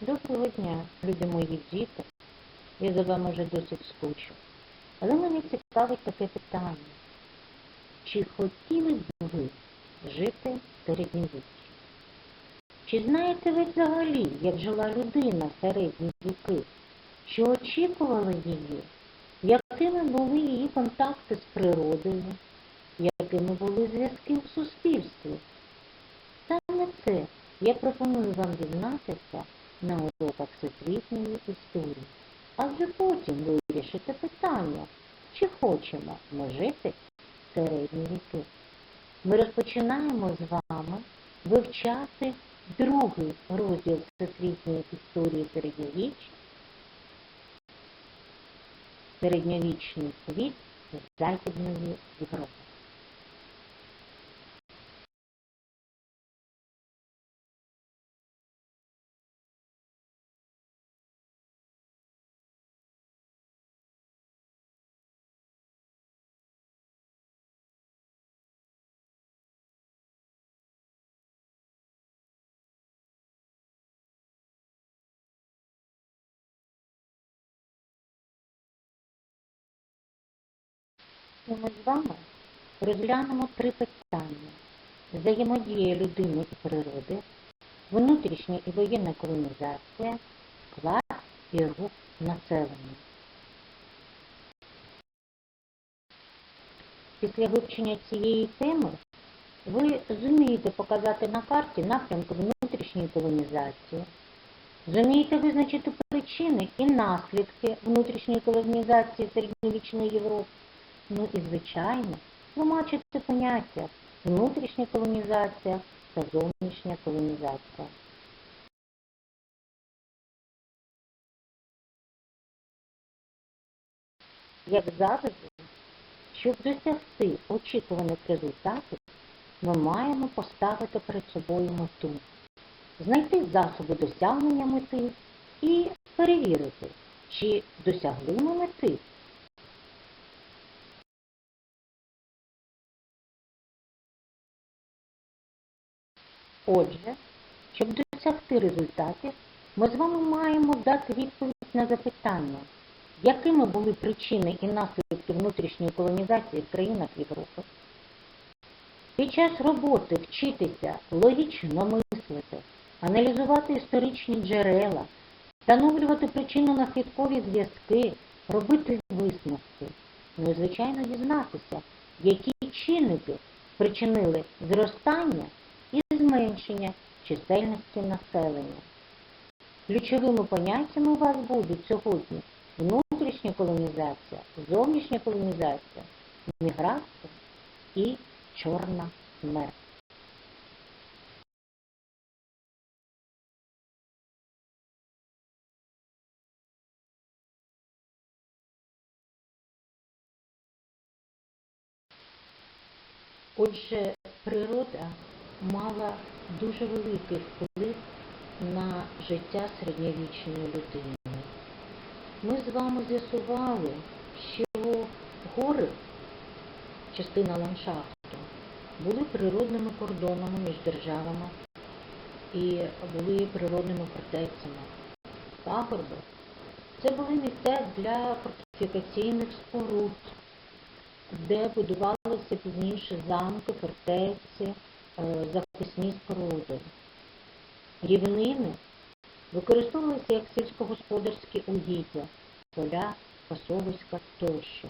Доброго дня, люди мої діти. Я за вами вже досить скучу. Але мене цікавить таке питання. Чи хотіли б ви жити в середньовіччі? Чи знаєте ви взагалі, як жила людина в середні віки? Що очікувала її? Якими були її контакти з природою? Якими були зв'язки в суспільстві? Саме це я пропоную вам дізнатися на уроках всесвітньої історії, а вже потім вирішити питання, чи хочемо ми жити в середні віки. Ми розпочинаємо з вами вивчати другий розділ всесвітньої історії середньовіччя, середньовічний світ Західної Європи. І ми з вами розглянемо три питання. Взаємодія людини і природи, внутрішня і воєнна колонізація, клас і рух населення. Після вивчення цієї теми ви зумієте показати на карті напрямки внутрішньої колонізації, зумієте визначити причини і наслідки внутрішньої колонізації середньовічної Європи. Ну і, звичайно, тлумачити поняття внутрішня колонізація та зовнішня колонізація. Як завжди, щоб досягти очікуваних результатів, ми маємо поставити перед собою мету, знайти засоби досягнення мети і перевірити, чи досягли ми мети. Отже, щоб досягти результатів, ми з вами маємо дати відповідь на запитання, якими були причини і наслідки внутрішньої колонізації в країнах Європи. Під час роботи вчитися логічно мислити, аналізувати історичні джерела, встановлювати причинно-наслідкові зв'язки, робити висновки. Ну і, звичайно, дізнатися, які чинники спричинили зростання зменшення чисельності населення. Ключовими поняттями у вас будуть сьогодні внутрішня колонізація, зовнішня колонізація, міграція і чорна смерть. Отже, природа мала дуже великий вплив на життя середньовічної людини. Ми з вами з'ясували, що гори, частина ландшафту, були природними кордонами між державами і були природними фортецями. Пагорби це були місця для фортифікаційних споруд, де будувалися пізніше замки, фортеці, захисні споруди. Рівнини використовувалися як сільськогосподарські угіддя, поля, пасовиська тощо.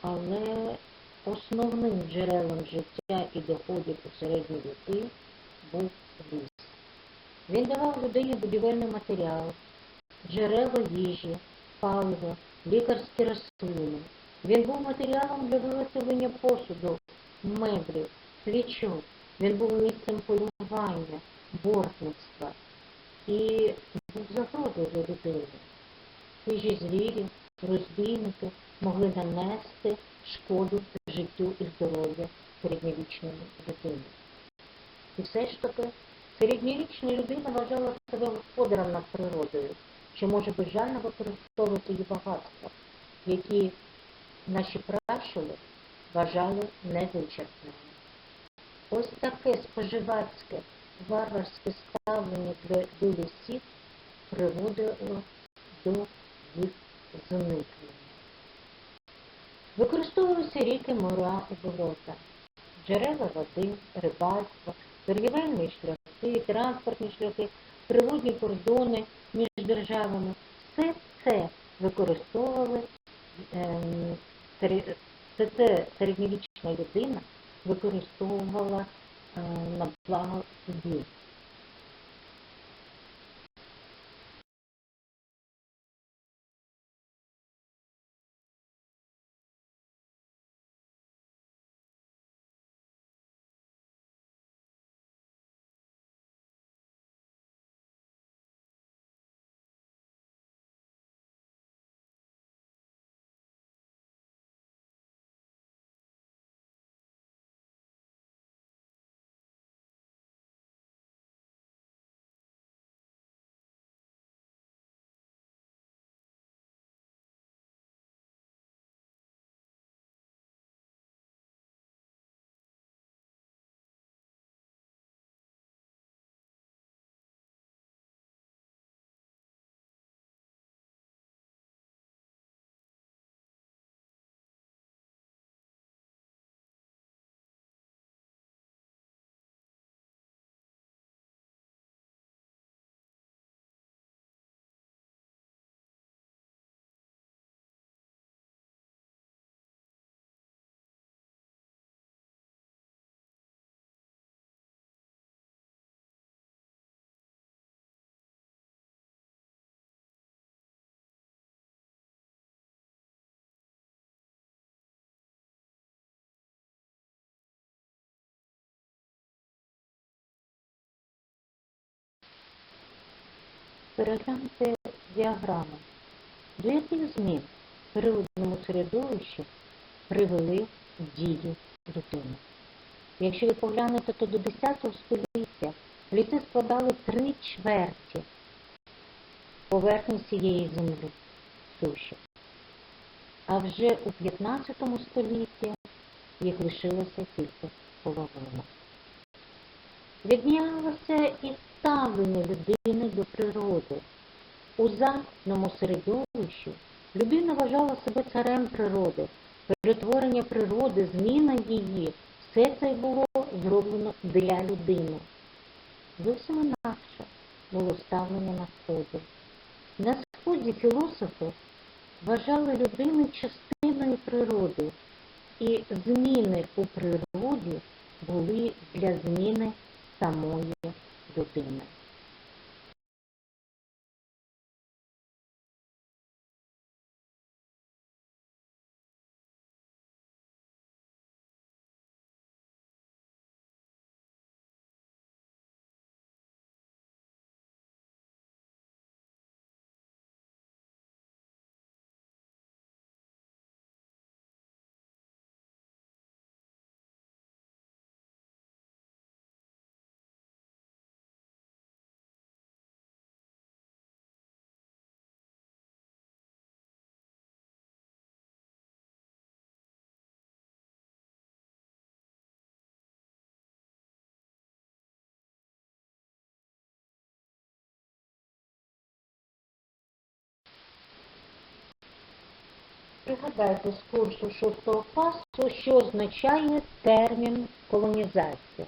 Але основним джерелом життя і доходів у середні віки був ліс. Він давав людині будівельний матеріал, джерела їжі, паливо, лікарські рослини. Він був матеріалом для виготовлення посуду, меблів, свічок. Він був місцем полювання, бортництва і був загрозою для людини. Хижі звірі, розбійники могли нанести шкоду життю і здоров'ю середньовічної людини. І все ж таки середньовічна людина вважала себе господарем над природою, що може безжально використовувати її багатства, які наші пращури вважали невичерпними. Ось таке споживацьке варварське ставлення до лісів приводило до їх зникнення. Використовувалися ріки, моря і болота, джерела води, рибальство, торгівельні шляхи, транспортні шляхи, природні кордони між державами. Все це використовували ем, все це середньовічна людина використовувала е, на благо собі. Перегляньте діаграму. До яких змін в природному середовищі привели дії людини? Якщо ви поглянете, то до 10 століття ліси складали три чверті поверхні цієї землі суші. А вже у 15 столітті їх лишилося тільки половина. Відмінялося і ставлення людини до природи. У західному середовищі людина вважала себе царем природи. Перетворення природи, зміна її, все це було зроблено для людини. Зовсім інакше було ставлення на сході. На сході філософи вважали людину частиною природи, і зміни у природі були для зміни самої людини. Пригадайте з курсу 6 класу, що означає термін колонізація.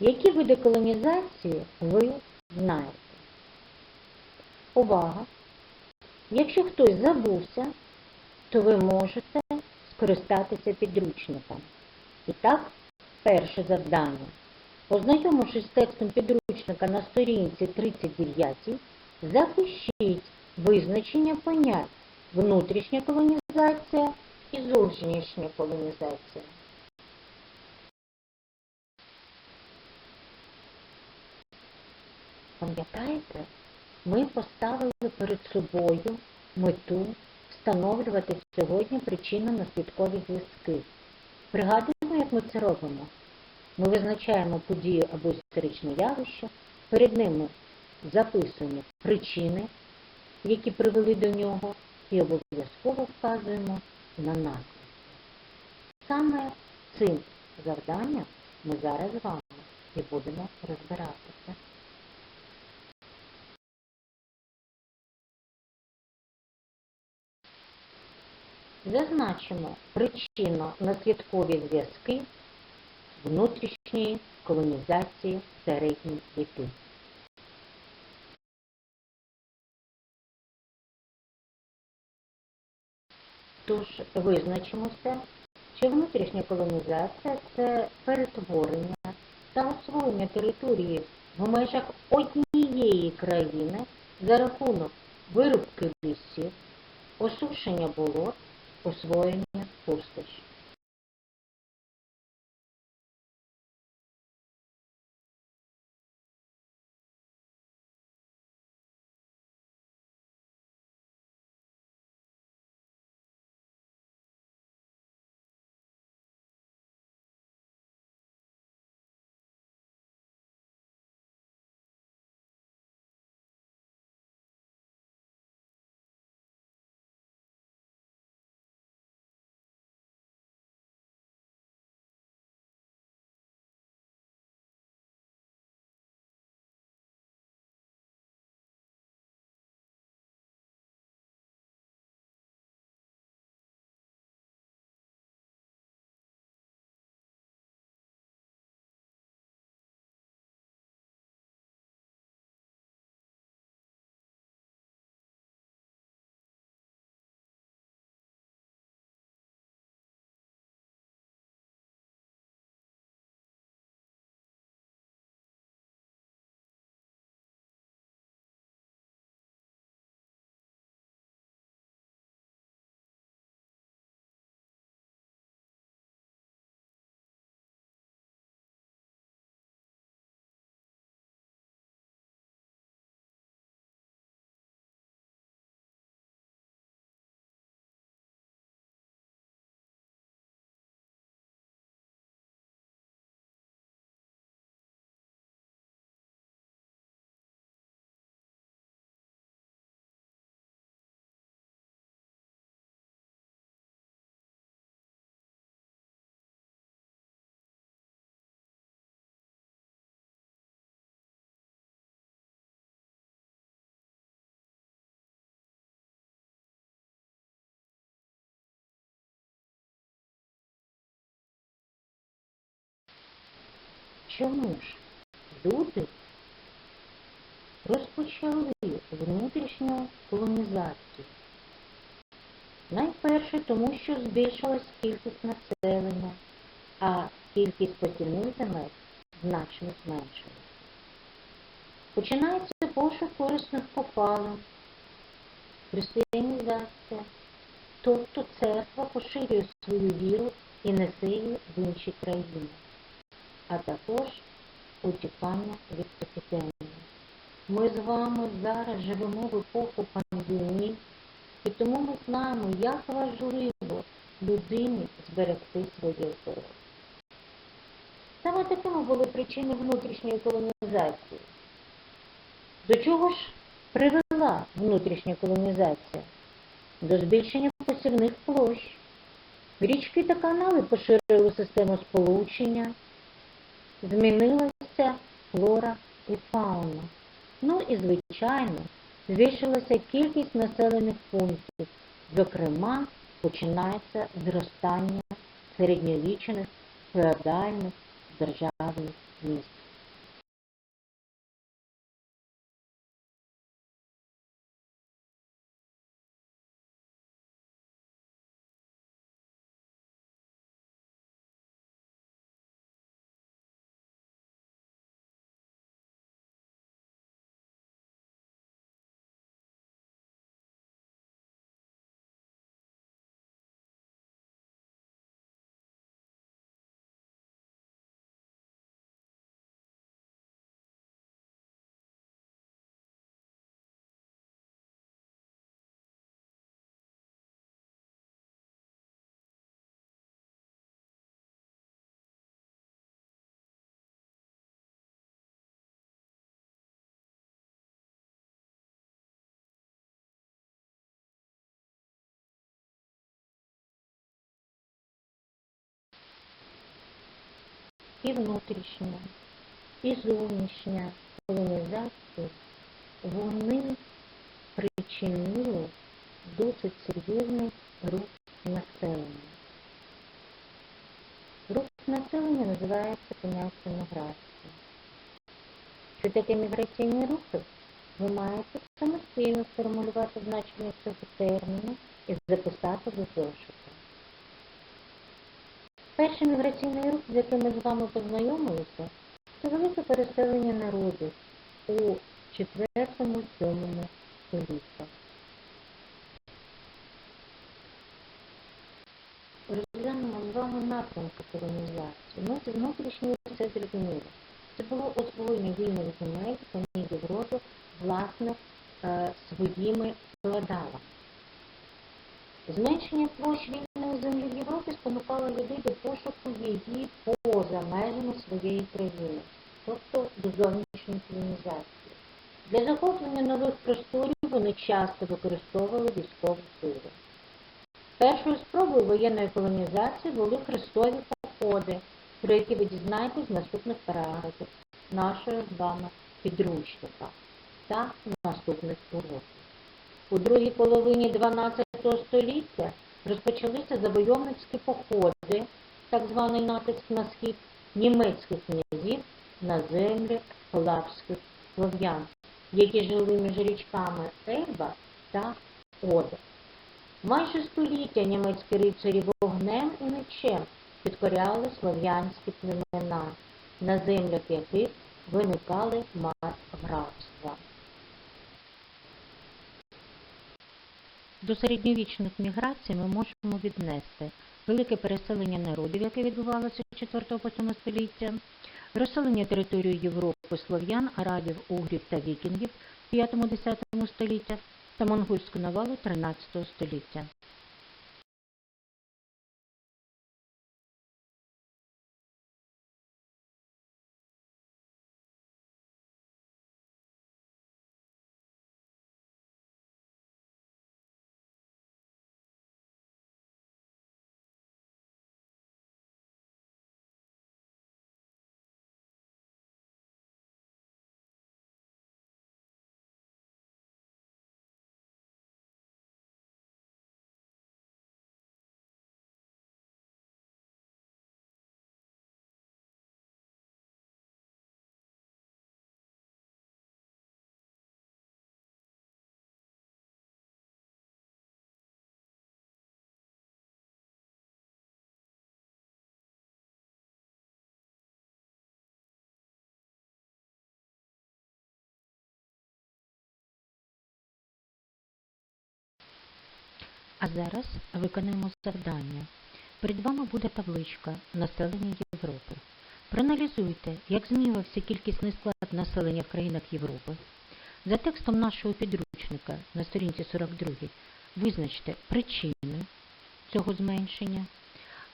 Які види колонізації ви знаєте? Увага! Якщо хтось забувся, то ви можете скористатися підручником. І так, перше завдання. Ознайомившись з текстом підручника на сторінці 39, запишіть визначення понять внутрішня колонізація і зовнішня колонізація. Пам'ятаєте, ми поставили перед собою мету встановлювати сьогодні причинно-наслідкові зв'язки. Пригадуємо, як ми це робимо. Ми визначаємо подію або історичне явище, перед ними записуємо причини, які привели до нього, і обов'язково вказуємо на наслідки. Саме цим завданням ми зараз з вами і будемо розбиратися. Зазначимо причинно-наслідкові зв'язки внутрішньої колонізації в середні віки. Тож визначимося, що внутрішня колонізація це перетворення та освоєння території в межах однієї країни за рахунок вирубки лісів, осушення болот, освоєння пустощ. Чому ж люди розпочали внутрішню колонізацію? Найперше, тому що збільшилась кількість населення, а кількість посівних земель значно зменшилась. Починається пошук корисних попалин, християнізація, тобто церква поширює свою віру і несе її в інші країни а також утікання від епідемії. Ми з вами зараз живемо в епоху пандемії, і тому ми знаємо, як важливо людині зберегти своє здоров'я. Саме такими були причини внутрішньої колонізації. До чого ж привела внутрішня колонізація? До збільшення посівних площ. Річки та канали поширили систему сполучення, змінилася флора і фауна. Ну і, звичайно, збільшилася кількість населених пунктів. Зокрема, починається зростання середньовічних феодальних державних міст. І внутрішнє. і зовнішня колонізація, вони причинили досить серйозний рух населення. Рух населення називається поняття міграції. Що таке міграційні рухи? Ви маєте самостійно сформулювати значення цього терміну і записати до зошита. Перший міграційний рух, з яким ми з вами познайомилися, це велике переселення народів у 4-7 століттях. Розглянемо з вами напрямки колонізації. Ми з внутрішньої все зрозуміли. Це було освоєння вільних земель самій Європи, власне, е, своїми феодалами. Зменшення площ вільної землі в Європі спонукало людей до пошуку її поза межами своєї країни, тобто до зовнішньої колонізації. Для захоплення нових просторів вони часто використовували військову силу. Першою спробою воєнної колонізації були хрестові походи, про які ви дізнаєтесь з наступних параграфів нашого з вами підручника та наступних уроків. У другій половині 12 століття розпочалися завойовницькі походи, так званий натиск на схід німецьких князів на землі полавських слов'ян, які жили між річками Ельба та Ода. Майже століття німецькі рицарі вогнем і мечем підкоряли слов'янські племена, на землях яких виникали маркграфства. До середньовічних міграцій ми можемо віднести велике переселення народів, яке відбувалося з 4 по 7 століття, розселення території Європи слов'ян, арабів, угрів та вікінгів в 5-10 століття та монгольську навалу 13 століття. А зараз виконаємо завдання. Перед вами буде табличка населення Європи. Проаналізуйте, як змінювався кількісний склад населення в країнах Європи. За текстом нашого підручника на сторінці 42 визначте причини цього зменшення.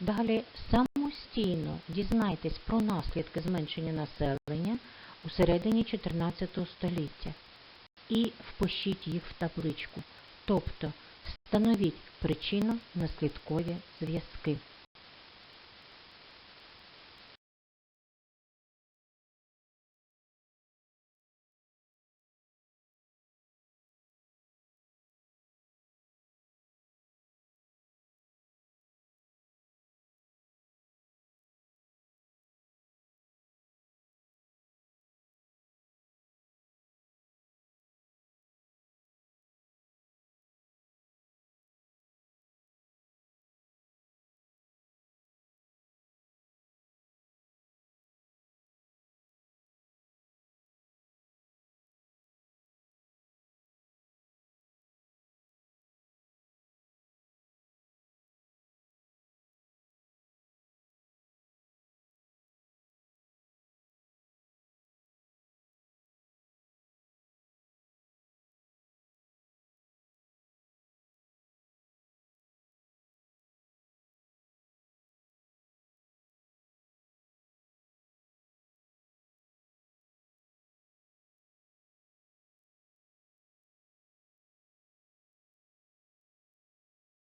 Далі самостійно дізнайтесь про наслідки зменшення населення у середині 14 століття і впишіть їх в табличку. Тобто Встановіть причинно-наслідкові зв'язки.